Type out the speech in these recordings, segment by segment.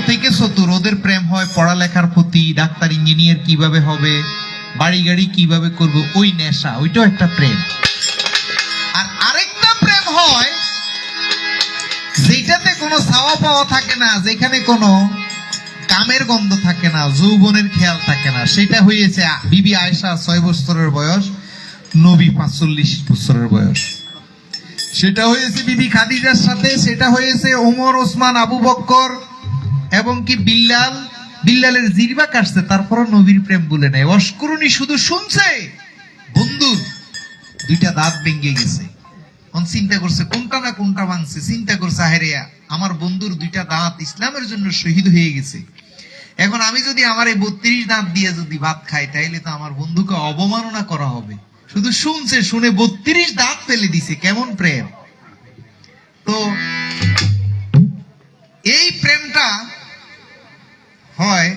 থেকে চতুর ওদের প্রেম হয়, পড়ালেখার প্রতি ডাক্তার, ইঞ্জিনিয়ার কীভাবে হবে বাড়ি গাড়ি কীভাবে করবে, ওই নেশা, ওইটাও একটা প্রেম। আর আরেকটা প্রেম হয় যেটাতে কোনো চাওয়া পাওয়া থাকে না, যেখানে কোনো কামের গন্ধ থাকে না, যৌবনের খেয়াল থাকে না। সেটা হয়েছে বিবি আয়সা ছয় বছরের বয়স, নবী পাঁচচল্লিশ বছরের বয়স। সেটা হয়েছে বিবি খাদিজার সাথে, সেটা হয়েছে ওমর, ওসমান, আবু বক্কর এবং কি বিল্লাল, বিল্লালের জিরবা কাটছে তারপর নবীর প্রেম বলে নেয় অস্করণী শুধু শুনছে বন্ধুর দুইটা দাঁত ভেঙে গেছে। এখন চিন্তা করছে, কোনটা না কোনটা ভাঙছে? চিন্তা করছে আহেরিয়া আমার বন্ধুর দুইটা দাঁত ইসলামের জন্য শহীদ হয়ে গেছে। এখন আমি যদি আমার এই বত্রিশ দাঁত দিয়ে যদি ভাত খাই, তাইলে তো আমার বন্ধুকে অবমাননা করা হবে। শুধু শুনছে, শুনে বত্রিশ দাঁত ফেলে দিছে, কেমন প্রেম? তো, এই প্রেমটা হয়,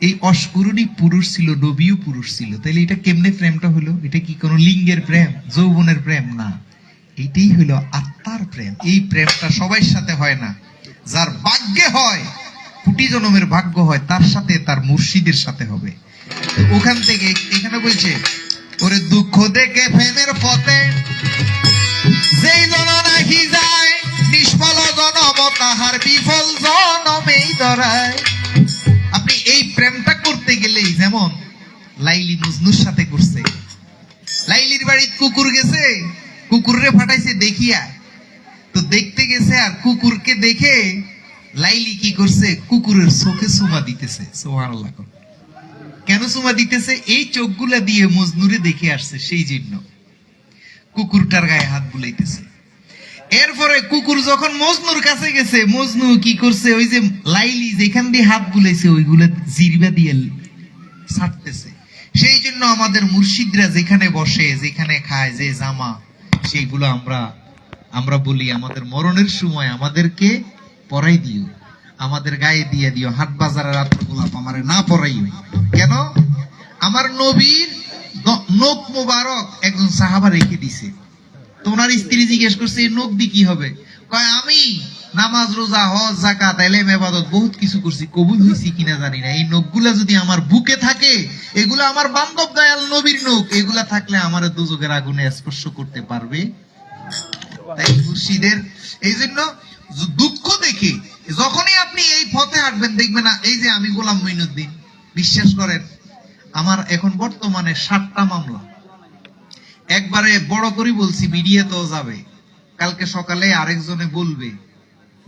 এই অস্কুরণী পুরুষ ছিল, নবীও পুরুষ ছিল। তাইলে এটা কেমনে প্রেমটা হলো? এটা কি কোনো লিঙ্গের প্রেম, যৌবনের প্রেম? না। এটাই হলো আত্মার প্রেম। এই প্রেমটা সবার সাথে হয় না। যার ভাগ্যে হয়, কোটি জনমের ভাগ্য হয়, তার সাথে তার মুর্শিদের সাথে হবে। ওখান থেকে এখানে বলছে, ওরে দুঃখ দেখে প্রেমের পথে যেই জন যায়, নিষ্ফল জনম তাহার বিফল জনমেই ধরায়। আপনি এই প্রেমটা করতে গেলেই যেমন লাইলি মজনুর সাথে করছে। লাইলির বাড়িতে কুকুর গেছে, কুকুররে ফাটাইছে দেখিয়া। তো দেখতে গেছে আর কুকুরকে দেখে লাইলি কি করছে, কুকুরের চোখে সুমা দিতেছে কেন সুমা দিতেছে? এই চোখগুলা দিয়ে মজনুরে দেখে আসছে সেই জন্য। কুকুরটার গায়ে হাত বুলাইতেছে। এরপরে কুকুর যখন মজনুর কাছে গেছে, মজনু কি করছে? ওই যে লাইলি যেখান দিয়ে হাত বুলাইছে ওইগুলা জিরবা দিয়ে ছাড়তেছে। সেই জন্য আমাদের মুর্শিদরা যেখানে বসে, যেখানে খায়, যে জামা, সেইগুলো আমরা আমরা বলি, আমাদের মরণের সময় আমাদেরকে পরাই দিও। আমাদের গায়ে দিয়ে দিও। হাট বাজারের রাত্র গোলাপ আমারে না পরাই কেন? আমার নবীর নখ মোবারক একজন সাহাবা রেখে দিছে। তো ওনার স্ত্রী জিজ্ঞেস করছে দিয়ে কি হবে? কয়, আমি নামাজ, রোজা, হজ জাকাত এলেম এবাদত বহুত কিছু করছি, কবুল হয়েছি কিনা জানি না। এই নখগুলা যদি আমার বুকে থাকে, এগুলা আমার বান্ধব দয়াল নবীর নখ, এগুলা থাকলে আমার দুযোগের আগুনে স্পর্শ করতে পারবে? তাই মুর্শিদের এই জন্য দুঃখ দেখে যখনই আপনি এই পথে হাঁটবেন, দেখবেন না, এই যে আমি গোলাম মঈনুদ্দিন বিশ্বাস করেন, আমার এখন বর্তমানে সাতটা মামলা। একবারে বড় করে বলছি, মিডিয়াতেও যাবে। কালকে সকালে আরেকজনে বলবে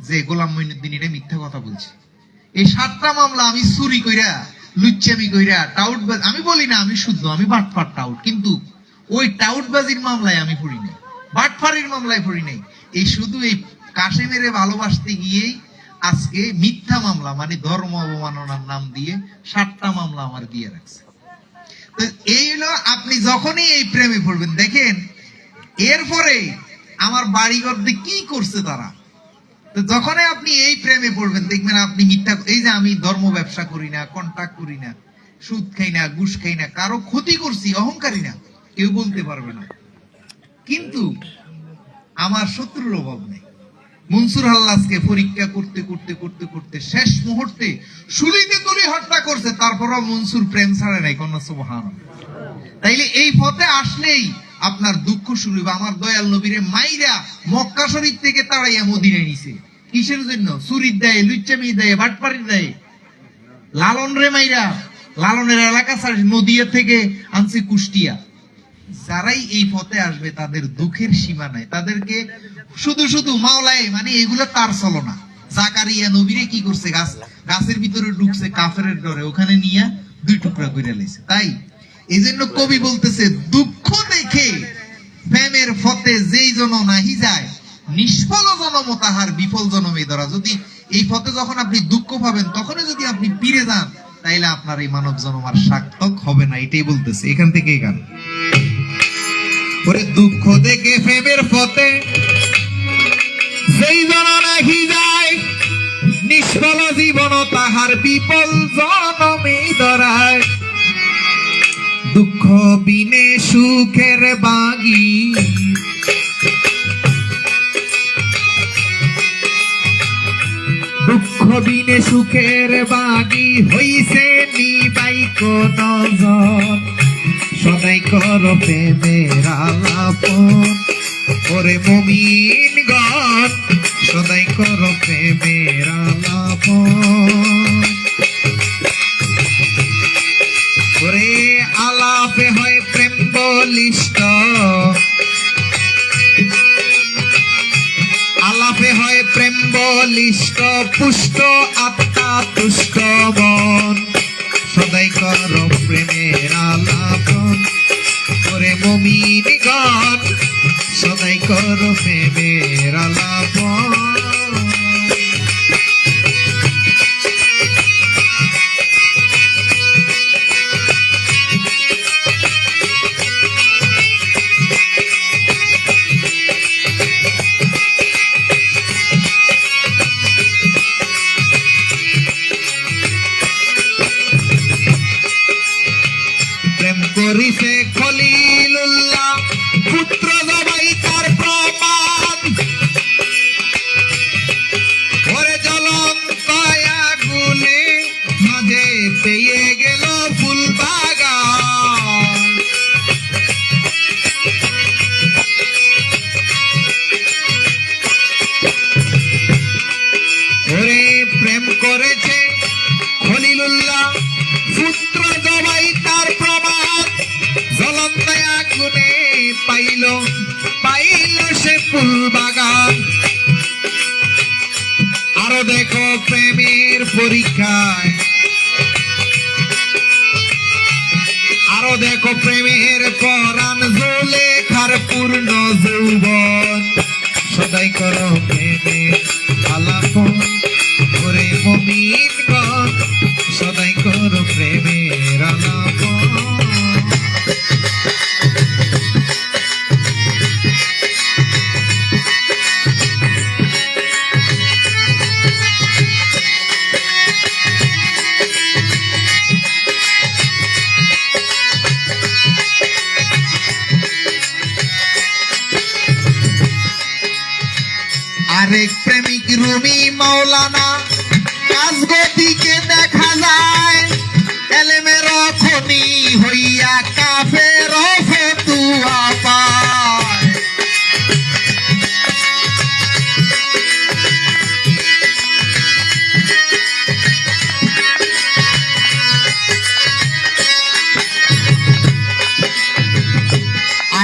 যে, গোলাম মঈনুদ্দিন এটা মিথ্যা কথা বলছে। এই সাতটা মামলা আমি চুরি কইরা, লুচ্চামি কইরা, টাউট আমি বলি না, আমি শুদ্ধ, আমি বাটফাট টাউট, কিন্তু ওই টাউটবাজির মামলায় আমি পড়ি নাই। বাটফারির মামলায় পড়ি নাই। এই শুধু এই কাশেমেরে ভালোবাসতে গিয়েই আজকে মিথ্যা মামলা মানে ধর্ম অবমাননার নাম দিয়ে সাতটা মামলা আমার দিয়ে রাখছে। এই হলো আপনি যখনই এই প্রেমে পড়বেন, দেখেন, এরপরে আমার বাড়িঘর দিয়ে কি করছে তারা? তো যখনই আপনি এই প্রেমে পড়বেন, দেখবেন আপনি মিথ্যা এই যে আমি ধর্ম ব্যবসা করি না কন্টাক্ট করি না, সুদ খাই না, ঘুষ খাই না, কারও ক্ষতি করছি, অহংকারী না, কেউ বলতে পারবে না। কিন্তু আমার শত্রুর অভাব নেই। মনসুর হাল্লাসকে পরীক্ষা করতে করতে করতে করতে শেষ মুহূর্তে সুলিতে তুলি হত্যা করছে, তারপরও মনসুর প্রেম ছাড়ে নাই, কন্যা সুবহান তাইলে এই পথে আসলেই আপনার দুঃখ শুরু হবে আমার দয়াল নবীরে মাইরা মক্কা শরীফ থেকে তাড়াইয়া মদিনায় নিছে। কিসের জন্য? চুরির দেয় লুচ্চামি দেয় বাটপাড়ির দেয়। লালন রে মাইরা, লালনের এলাকা নদিয়া থেকে আনছে কুষ্টিয়া। যারাই এই পথে আসবে, তাদের দুঃখের সীমা নাই। তাদেরকে শুধু শুধু মাওলায় মানে এগুলো তার চলো না। জাকারিয়া নবীরে কি করছে? গাছ, গাছের ভিতরে ঢুকছে কাফের ডরে। ওখানে নিয়ে দুই টুকরা করে লাইছে। তাই এই জন্য কবি বলতেছে, দুঃখ দেখে প্রেমের ফতে যেই জন নাহি যায়, নিষ্ফল জনম তাহার বিফল জনমে ধরা যদি এই পথে যখন আপনি দুঃখ পাবেন, তখনই যদি আপনি ফিরে যান, তাইলে আপনার এই মানব জনম আর সার্থক হবে না। এটাই বলতেছে। এখান থেকে গান। ওরে দুঃখ দেখে প্রেমের পথে। যেই জন নাহি যায়, নিষ্ফল জীবন তাহার বিপল জনমে ধরায়। দুঃখ বিনে সুখের বাগি। দুঃখ বিনে সুখের বাগি হইছে নিবাই নজন সদাই কর প্রেমের আলাপন। ওরে মমিন গণ, সদাই কর প্রেমের আলাপন। ওরে আলাপে হয় প্রেম বলিষ্ঠ। আলাপে হয় প্রেম বলিষ্ঠ, পুষ্ট আত্মা তুষ্ট মন কর প্রেমের আলাপন করে মমিন গণ সদাই কর প্রেমের আলাপন। গণ সদাই করো প্রেমের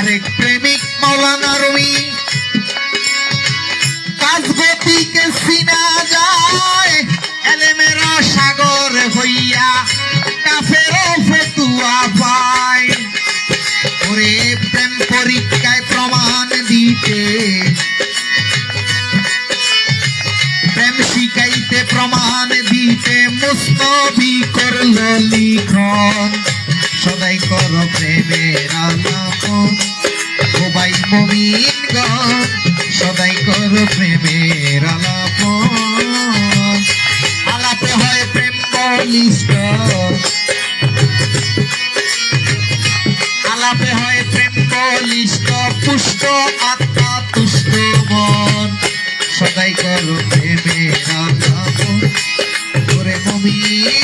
আরেক প্রেমিক মাওলানা রুমি কাজগতিকে সিনা যায়, এলেমের সাগর হইয়া কাফের ফতুয়া পায়। ওরে প্রেম পরীক্ষায় প্রমাণ দিতে, প্রেম শিখাইতে প্রমাণ দিতে মুস্তবি করল লিখন। সদাই কর প্রেমের আলাপন ভাই মমিন গণ সদাই কর প্রেমের আলাপন আলাপে হয় প্রেম বলিষ্ঠ আলাপে হয় প্রেম বলিষ্ঠ পুষ্ট আত্মা, তুষ্ট মন। সদাই কর প্রেমের আলাপন করে মমিন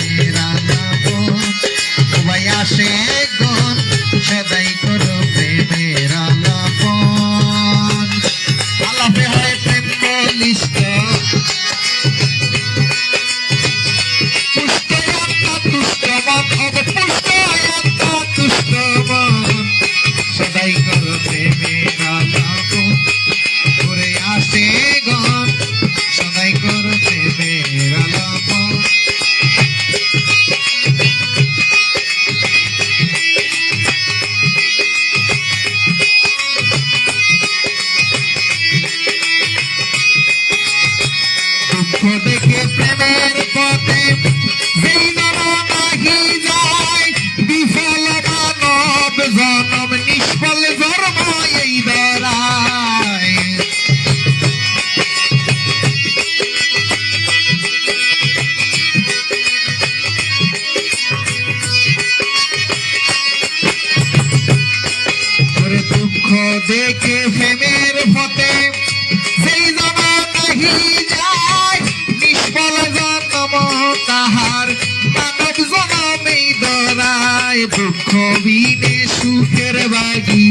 পাইনি সুখের বাগি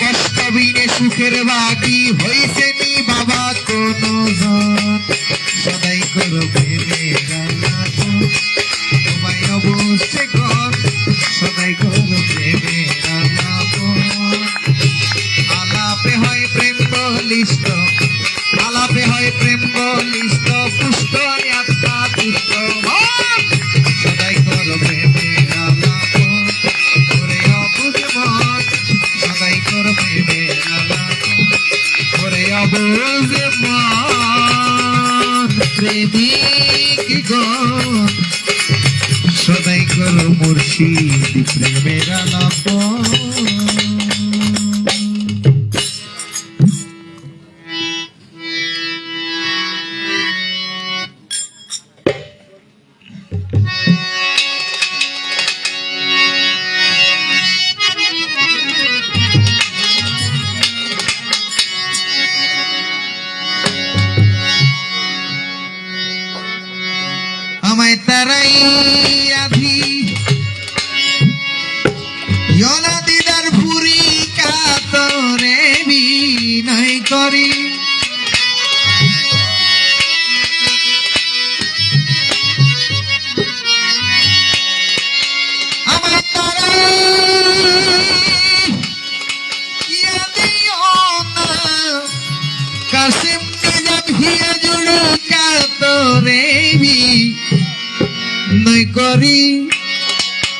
কষ্ট বিনে সুখের বাগি হইছে নি বাবা কোন সদাই করো প্রেমের প্রেমের আলাপ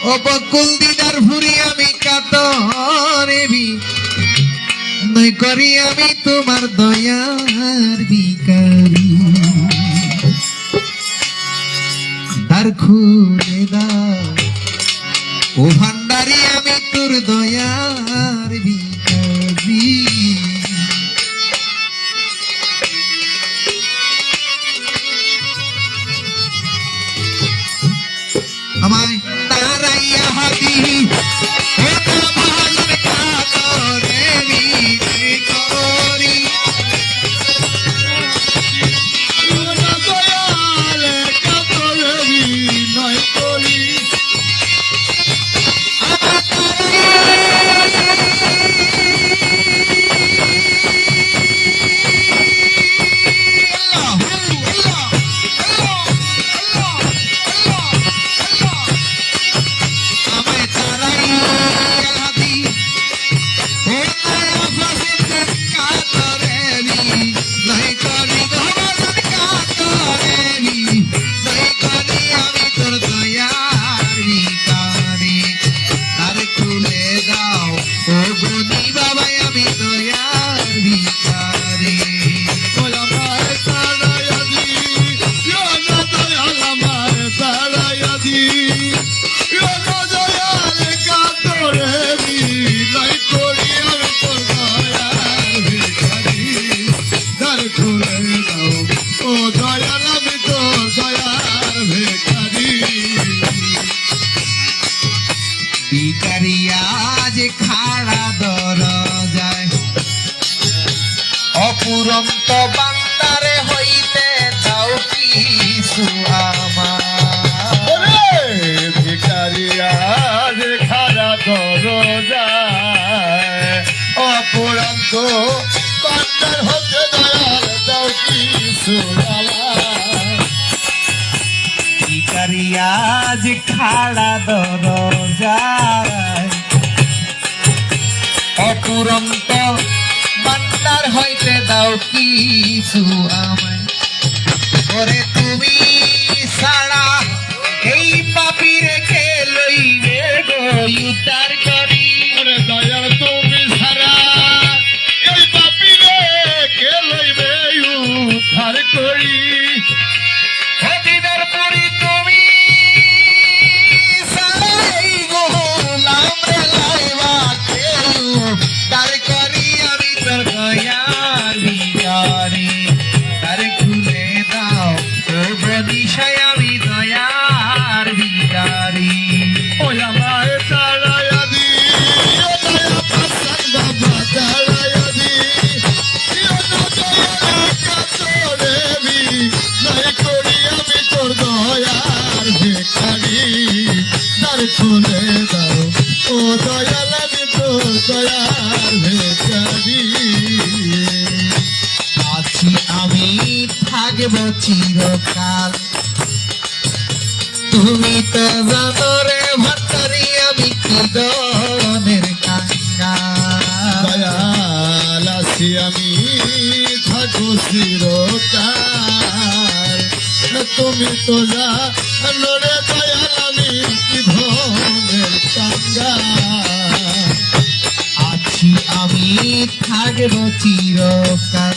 ও দিদার আমি কাত নই করি আমি তোমার দয়ার বিকারি তার খুলে ও ভান্ডারি আমি তোর দয়ার বিকারি ভিকারিয়া যে খাড়া দরজায়। অপুরন্ত বান্দারে হইতে যে খাড়া দরজায়। অপুরন্ত বান্দার হইতে দাও কিছু আমায়। ওরে তুমি সারা এই পাপি রেখে লইবে গো, উদ্ধার করি। ওরে দয়াল, তুমি সারা এই পাপিরে কে লইবে, উদ্ধার করি। চিরকাল। তুমি তো জানো রে ভাতারি আমি কি দনের কাঙ্গা দয়াল আছি আমি থাকো চিরকাল। তুমি তো জানো রে দয়াল আমি কি ধনের কাঙ্গা আছি আমি থাকব চিরকাল।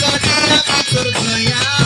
তার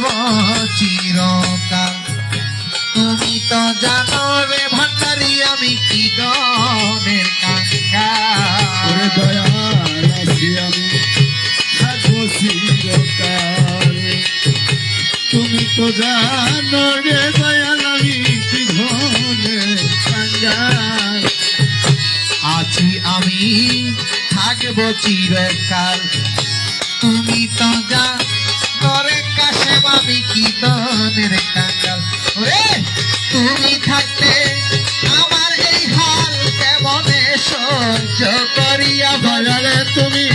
দেব চিরকাল। তুমি তো জানো রে ভান্ডারি আমি কি গনের কাঙ্কা দয়া আমি। থাকব চিরকাল। তুমি তো জানো রে দয়াল আমি কি ধনের কাঙ্গাল আছি আমি থাকব চিরকাল। তুমি তো যা করে আমি কি দানের কাঙ্গাল ওরে, তুমি থাকতে আমার এই হাল কেমনে সহ্য করিয়া? বাজারে তুমি।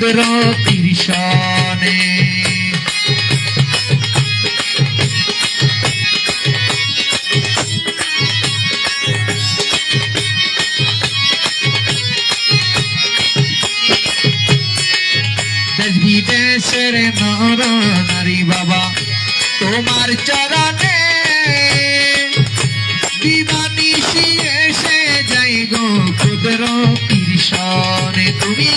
రుద్ర కృషానే বিদেশের নারা নারী বাবা, তোমার চরণে দিবানিশি এসে যাই গো কুদর পিরিশনে তুমি